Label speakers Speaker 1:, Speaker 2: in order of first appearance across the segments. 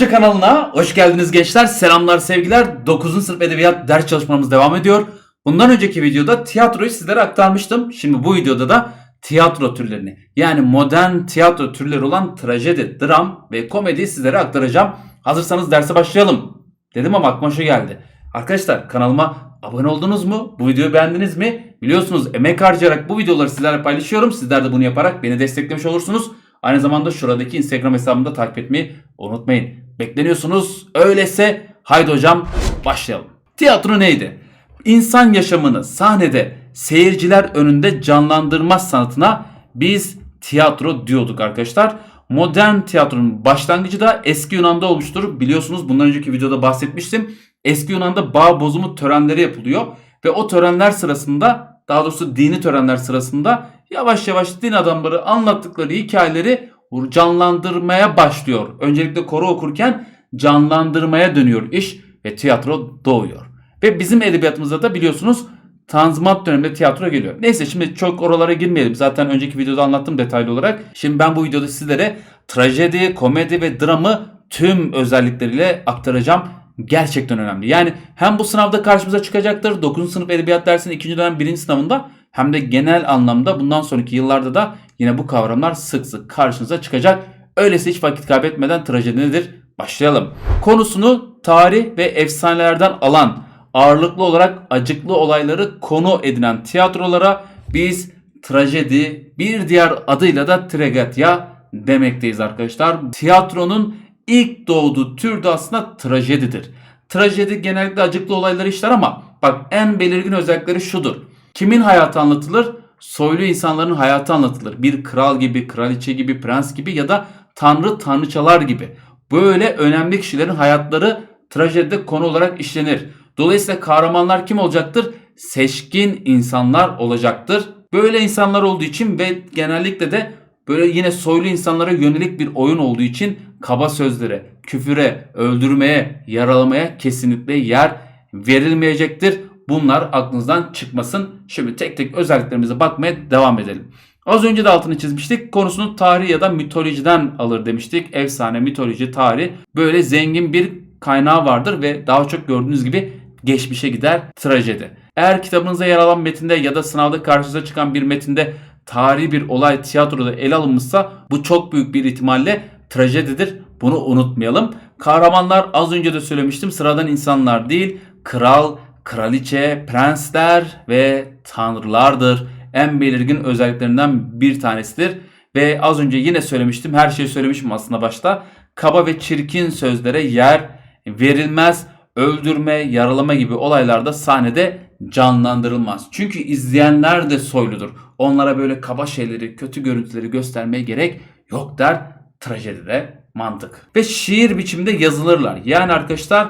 Speaker 1: Hoca kanalına hoş geldiniz gençler. Selamlar sevgiler. 9. sınıf edebiyat ders çalışmamız devam ediyor. Bundan önceki videoda tiyatroyu sizlere aktarmıştım. Şimdi bu videoda da tiyatro türlerini yani modern tiyatro türleri olan trajedi, dram ve komediyi sizlere aktaracağım. Hazırsanız derse başlayalım. Dedim ama aklıma şu geldi. Arkadaşlar kanalıma abone oldunuz mu? Bu videoyu beğendiniz mi? Biliyorsunuz emek harcayarak bu videoları sizlerle paylaşıyorum. Sizler de bunu yaparak beni desteklemiş olursunuz. Aynı zamanda şuradaki Instagram hesabımda takip etmeyi unutmayın. Bekleniyorsunuz. Öyleyse haydi hocam başlayalım. Tiyatro neydi? İnsan yaşamını sahnede seyirciler önünde canlandırma sanatına biz tiyatro diyorduk arkadaşlar. Modern tiyatronun başlangıcı da eski Yunan'da olmuştur. Biliyorsunuz bundan önceki videoda bahsetmiştim. Eski Yunan'da bağ bozumu törenleri yapılıyor ve o törenler sırasında daha doğrusu dini törenler sırasında yavaş yavaş din adamları anlattıkları hikayeleri canlandırmaya başlıyor. Öncelikle koro okurken canlandırmaya dönüyor iş ve tiyatro doğuyor. Ve bizim edebiyatımızda da biliyorsunuz Tanzimat döneminde tiyatro geliyor. Neyse şimdi çok oralara girmeyelim. Zaten önceki videoda anlattım detaylı olarak. Şimdi ben bu videoda sizlere trajedi, komedi ve dramı tüm özellikleriyle aktaracağım. Gerçekten önemli. Yani hem bu sınavda karşımıza çıkacaktır. 9. sınıf edebiyat dersinin 2. dönem 1. sınavında hem de genel anlamda bundan sonraki yıllarda da yine bu kavramlar sık sık karşınıza çıkacak. Öyleyse hiç vakit kaybetmeden trajedi nedir? Başlayalım. Konusunu tarih ve efsanelerden alan, ağırlıklı olarak acıklı olayları konu edinen tiyatrolara biz trajedi, bir diğer adıyla da tragedia demekteyiz arkadaşlar. Tiyatronun ilk doğduğu tür de aslında trajedidir. Trajedi genellikle acıklı olayları işler ama bak en belirgin özellikleri şudur. Kimin hayatı anlatılır? Soylu insanların hayatı anlatılır. Bir kral gibi, kraliçe gibi, prens gibi ya da tanrı, tanrıçalar gibi. Böyle önemli kişilerin hayatları trajedide konu olarak işlenir. Dolayısıyla kahramanlar kim olacaktır? Seçkin insanlar olacaktır. Böyle insanlar olduğu için ve genellikle de böyle yine soylu insanlara yönelik bir oyun olduğu için kaba sözlere, küfüre, öldürmeye, yaralamaya kesinlikle yer verilmeyecektir. Bunlar aklınızdan çıkmasın. Şimdi tek tek özelliklerimize bakmaya devam edelim. Az önce de altını çizmiştik. Konusunu tarih ya da mitolojiden alır demiştik. Efsane, mitoloji, tarih böyle zengin bir kaynağı vardır ve daha çok gördüğünüz gibi geçmişe gider trajedi. Eğer kitabınızda yer alan metinde ya da sınavda karşınıza çıkan bir metinde tarihi bir olay tiyatroda ele alınmışsa bu çok büyük bir ihtimalle trajedidir. Bunu unutmayalım. Kahramanlar az önce de söylemiştim sıradan insanlar değil. Kral, kraliçe, prensler ve tanrılardır. En belirgin özelliklerinden bir tanesidir. Ve az önce yine söylemiştim. Her şeyi söylemişim aslında başta. Kaba ve çirkin sözlere yer verilmez. Öldürme, yaralama gibi olaylarda sahnede canlandırılmaz. Çünkü izleyenler de soyludur. Onlara böyle kaba şeyleri, kötü görüntüleri göstermeye gerek yok der trajedide mantık. Ve şiir biçiminde yazılırlar. Yani arkadaşlar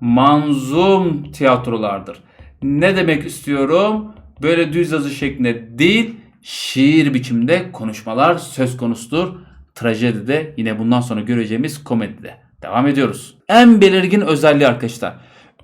Speaker 1: manzum tiyatrolardır. Ne demek istiyorum? Böyle düz yazı şeklinde değil, şiir biçimde konuşmalar söz konusudur. Trajedide yine bundan sonra göreceğimiz komedide. Devam ediyoruz. En belirgin özelliği arkadaşlar.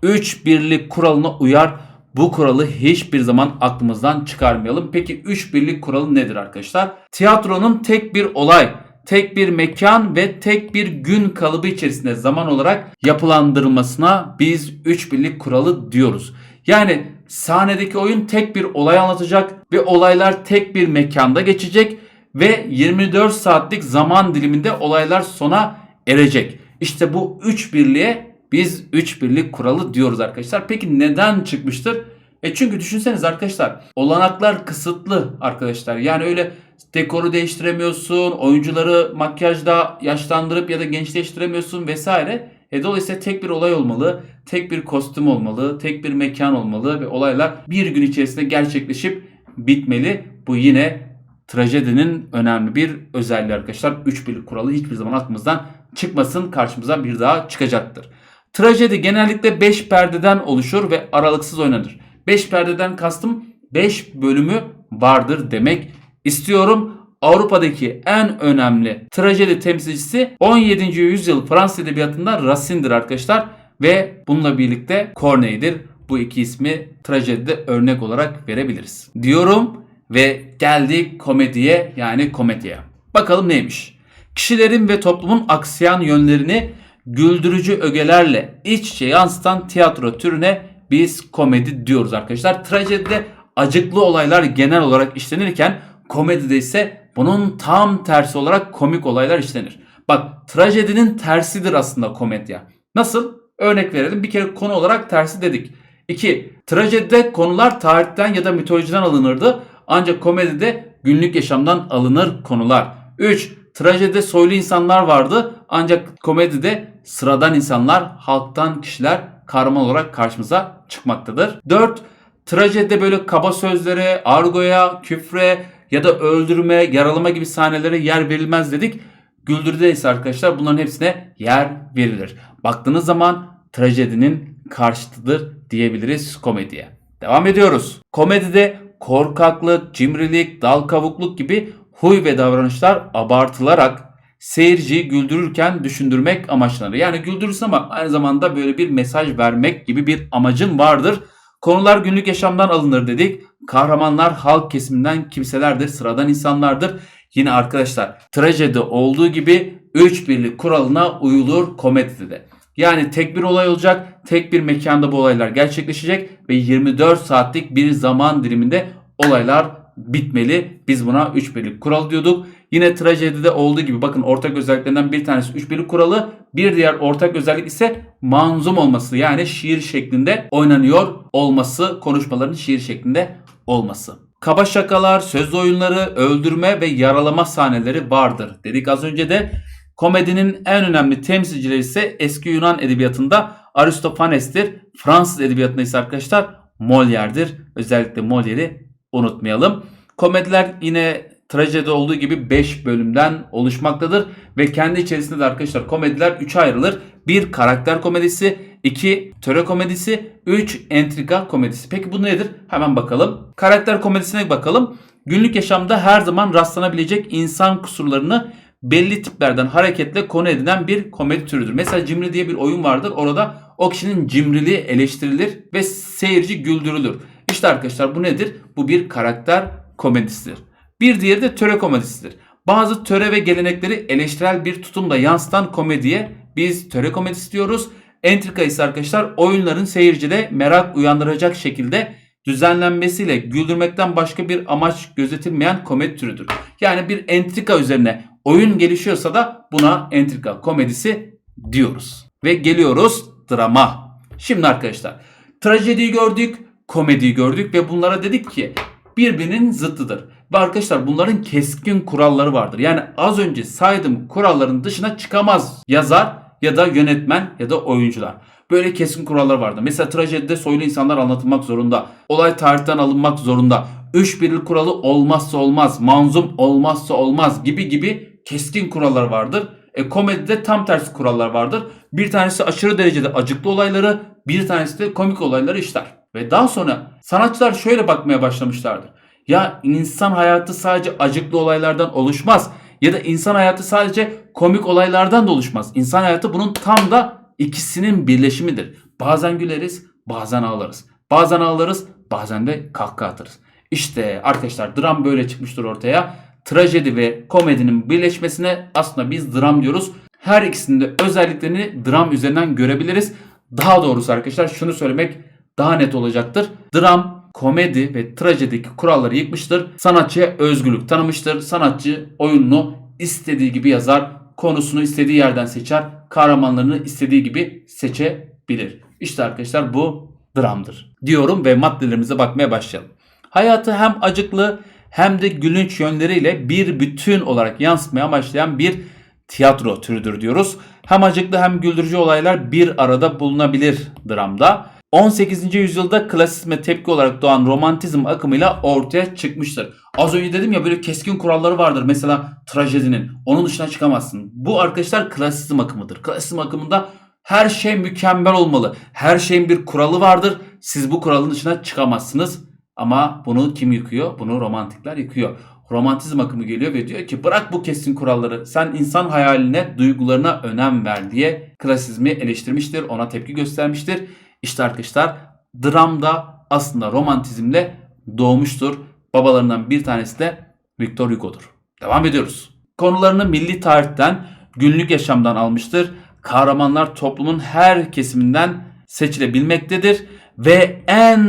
Speaker 1: 3 birlik kuralına uyar. Bu kuralı hiçbir zaman aklımızdan çıkarmayalım. Peki 3 birlik kuralı nedir arkadaşlar? Tiyatronun tek bir olay, tek bir mekan ve tek bir gün kalıbı içerisinde zaman olarak yapılandırılmasına biz 3 birlik kuralı diyoruz. Yani sahnedeki oyun tek bir olay anlatacak ve olaylar tek bir mekanda geçecek ve 24 saatlik zaman diliminde olaylar sona erecek. İşte bu 3 birliğe biz 3 birlik kuralı diyoruz arkadaşlar. Peki neden çıkmıştır? E çünkü düşünseniz arkadaşlar olanaklar kısıtlı arkadaşlar. Yani öyle dekoru değiştiremiyorsun, oyuncuları makyajda yaşlandırıp ya da gençleştiremiyorsun vesaire. E dolayısıyla tek bir olay olmalı, tek bir kostüm olmalı, tek bir mekan olmalı ve olaylar bir gün içerisinde gerçekleşip bitmeli. Bu yine trajedinin önemli bir özelliği arkadaşlar. 3 birlik kuralı hiçbir zaman aklımızdan çıkmasın karşımıza bir daha çıkacaktır. Trajedi genellikle 5 perdeden oluşur ve aralıksız oynanır. 5 perdeden kastım 5 bölümü vardır demek istiyorum. Avrupa'daki en önemli trajedi temsilcisi 17. yüzyıl Fransız edebiyatında Racine'dir arkadaşlar. Ve bununla birlikte Corneille'dir. Bu iki ismi trajedide örnek olarak verebiliriz. Diyorum ve geldik komediye yani komediye. Bakalım neymiş? Kişilerin ve toplumun aksayan yönlerini güldürücü ögelerle iç içe yansıtan tiyatro türüne biz komedi diyoruz arkadaşlar. Trajedide acıklı olaylar genel olarak işlenirken komedide ise bunun tam tersi olarak komik olaylar işlenir. Bak trajedinin tersidir aslında komedya. Nasıl? Örnek verelim. Bir kere konu olarak tersi dedik. 2. Trajedide konular tarihten ya da mitolojiden alınırdı. Ancak komedide günlük yaşamdan alınır konular. 3. Trajedide soylu insanlar vardı. Ancak komedide sıradan insanlar, halktan kişiler kahraman olarak karşımıza çıkmaktadır. 4. Trajedide böyle kaba sözlere, argoya, küfre ya da öldürme, yaralama gibi sahnelere yer verilmez dedik. Güldürüde ise arkadaşlar bunların hepsine yer verilir. Baktığınız zaman trajedinin karşıtıdır diyebiliriz komediye. Devam ediyoruz. Komedide korkaklık, cimrilik, dal kavukluk gibi huy ve davranışlar abartılarak seyirciyi güldürürken düşündürmek amaçlanır. Yani güldürürsün ama aynı zamanda böyle bir mesaj vermek gibi bir amacın vardır. Konular günlük yaşamdan alınır dedik. Kahramanlar halk kesiminden kimselerdir, sıradan insanlardır. Yine arkadaşlar trajedi olduğu gibi 3 birlik kuralına uyulur komedide de. Yani tek bir olay olacak, tek bir mekanda bu olaylar gerçekleşecek ve 24 saatlik bir zaman diliminde olaylar bitmeli. Biz buna 3 birlik kural diyorduk. Yine trajedide olduğu gibi bakın ortak özelliklerinden bir tanesi 3 birlik kuralı. Bir diğer ortak özellik ise manzum olması yani şiir şeklinde oynanıyor olması, konuşmaların şiir şeklinde olması. Kaba şakalar, söz oyunları, öldürme ve yaralama sahneleri vardır. Dedik az önce de komedinin en önemli temsilcileri ise eski Yunan edebiyatında Aristofanes'tir. Fransız edebiyatında ise arkadaşlar Molière'dir. Özellikle Molière'i unutmayalım. Komediler yine trajedi olduğu gibi 5 bölümden oluşmaktadır ve kendi içerisinde de arkadaşlar komediler 3'e ayrılır. 1 karakter komedisi, 2 töre komedisi, 3 entrika komedisi. Peki bu nedir? Hemen bakalım. Karakter komedisine bakalım. Günlük yaşamda her zaman rastlanabilecek insan kusurlarını belli tiplerden hareketle konu edinen bir komedi türüdür. Mesela cimri diye bir oyun vardır. Orada o kişinin cimriliği eleştirilir ve seyirci güldürülür. İşte arkadaşlar bu nedir? Bu bir karakter komedisidir. Bir diğeri de töre komedisidir. Bazı töre ve gelenekleri eleştirel bir tutumda yansıtan komediye biz töre komedisi diyoruz. Entrika ise arkadaşlar oyunların seyircide merak uyandıracak şekilde düzenlenmesiyle güldürmekten başka bir amaç gözetilmeyen komedi türüdür. Yani bir entrika üzerine oyun gelişiyorsa da buna entrika komedisi diyoruz. Ve geliyoruz drama. Şimdi arkadaşlar trajediyi gördük, komediyi gördük ve bunlara dedik ki birbirinin zıttıdır. Ve arkadaşlar bunların keskin kuralları vardır. Yani az önce saydığım kuralların dışına çıkamaz yazar ya da yönetmen ya da oyuncular. Böyle keskin kurallar vardı. Mesela trajedide soylu insanlar anlatılmak zorunda. Olay tarihten alınmak zorunda. Üç birlik kuralı olmazsa olmaz. Manzum olmazsa olmaz gibi gibi keskin kurallar vardır. E, komedide tam tersi kurallar vardır. Bir tanesi aşırı derecede acıklı olayları, bir tanesi de komik olayları işler. Ve daha sonra sanatçılar şöyle bakmaya başlamışlardır. Ya insan hayatı sadece acıklı olaylardan oluşmaz. Ya da insan hayatı sadece komik olaylardan da oluşmaz. İnsan hayatı bunun tam da ikisinin birleşimidir. Bazen güleriz, bazen ağlarız. Bazen ağlarız, bazen de kahkaha atarız. İşte arkadaşlar dram böyle çıkmıştır ortaya. Trajedi ve komedinin birleşmesine aslında biz dram diyoruz. Her ikisinin de özelliklerini dram üzerinden görebiliriz. Daha doğrusu arkadaşlar şunu söylemek daha net olacaktır. Dram, komedi ve trajedideki kuralları yıkmıştır. Sanatçıya özgürlük tanımıştır. Sanatçı oyununu istediği gibi yazar, konusunu istediği yerden seçer, kahramanlarını istediği gibi seçebilir. İşte arkadaşlar bu dramdır diyorum ve maddelerimize bakmaya başlayalım. Hayatı hem acıklı hem de gülünç yönleriyle bir bütün olarak yansıtmaya başlayan bir tiyatro türüdür diyoruz. Hem acıklı hem güldürücü olaylar bir arada bulunabilir dramda. 18. yüzyılda klasizme tepki olarak doğan romantizm akımıyla ortaya çıkmıştır. Az önce dedim ya böyle keskin kuralları vardır mesela trajedinin. Onun dışına çıkamazsın. Bu arkadaşlar klasizm akımıdır. Klasizm akımında her şey mükemmel olmalı. Her şeyin bir kuralı vardır. Siz bu kuralın dışına çıkamazsınız. Ama bunu kim yıkıyor? Bunu romantikler yıkıyor. Romantizm akımı geliyor ve diyor ki bırak bu kesin kuralları. Sen insan hayaline, duygularına önem ver diye klasizmi eleştirmiştir. Ona tepki göstermiştir. İşte arkadaşlar dram da aslında romantizmle doğmuştur. Babalarından bir tanesi de Victor Hugo'dur. Devam ediyoruz. Konularını milli tarihten, günlük yaşamdan almıştır. kahramanlar toplumun her kesiminden seçilebilmektedir. Ve en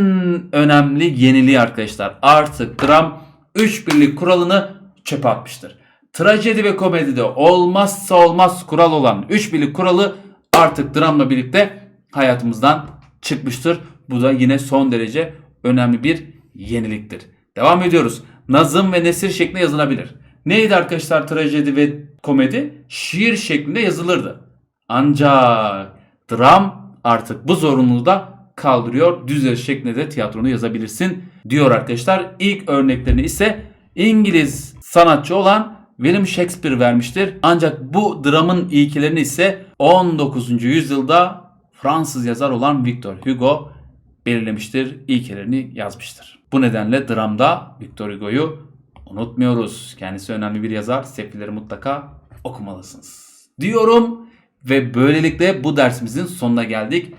Speaker 1: önemli yeniliği arkadaşlar artık dram 3 birlik kuralını çöpe atmıştır. Trajedi ve komedide olmazsa olmaz kural olan 3 birlik kuralı artık dramla birlikte hayatımızdan çıkmıştır. Bu da yine son derece önemli bir yeniliktir. Devam ediyoruz. Nazım ve nesir şeklinde yazılabilir. Neydi arkadaşlar trajedi ve komedi? Şiir şeklinde yazılırdı. Ancak dram artık bu zorunluluğu da kaldırıyor. Düz yazı şeklinde de tiyatronu yazabilirsin diyor arkadaşlar. İlk örneklerini ise İngiliz sanatçı olan William Shakespeare vermiştir. Ancak bu dramın ilkelerini ise 19. yüzyılda Fransız yazar olan Victor Hugo belirlemiştir. İlkelerini yazmıştır. Bu nedenle dramda Victor Hugo'yu unutmuyoruz. Kendisi önemli bir yazar. Sefilleri mutlaka okumalısınız. Diyorum ve böylelikle bu dersimizin sonuna geldik.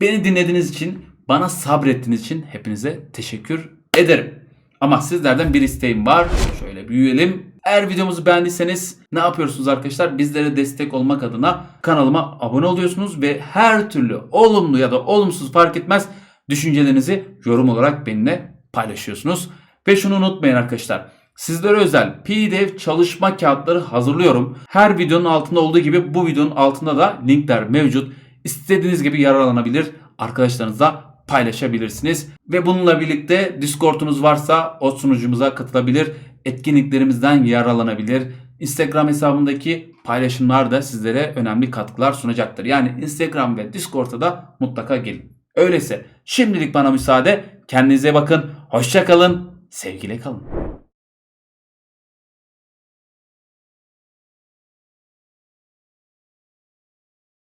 Speaker 1: Beni dinlediğiniz için, bana sabrettiğiniz için hepinize teşekkür ederim. Ama sizlerden bir isteğim var. Şöyle büyüyelim. Eğer videomuzu beğendiyseniz ne yapıyorsunuz arkadaşlar? Bizlere destek olmak adına kanalıma abone oluyorsunuz ve her türlü olumlu ya da olumsuz fark etmez düşüncelerinizi yorum olarak benimle paylaşıyorsunuz. Ve şunu unutmayın arkadaşlar. Sizlere özel PDF çalışma kağıtları hazırlıyorum. Her videonun altında olduğu gibi bu videonun altında da linkler mevcut. İstediğiniz gibi yararlanabilir, arkadaşlarınızla paylaşabilirsiniz. Ve bununla birlikte Discord'unuz varsa o sunucumuza katılabilir, etkinliklerimizden yararlanabilir. Instagram hesabındaki paylaşımlar da sizlere önemli katkılar sunacaktır. Yani Instagram ve Discord'a da mutlaka gelin. Öyleyse şimdilik bana müsaade. Kendinize bakın. Hoşça kalın. Sevgiyle kalın.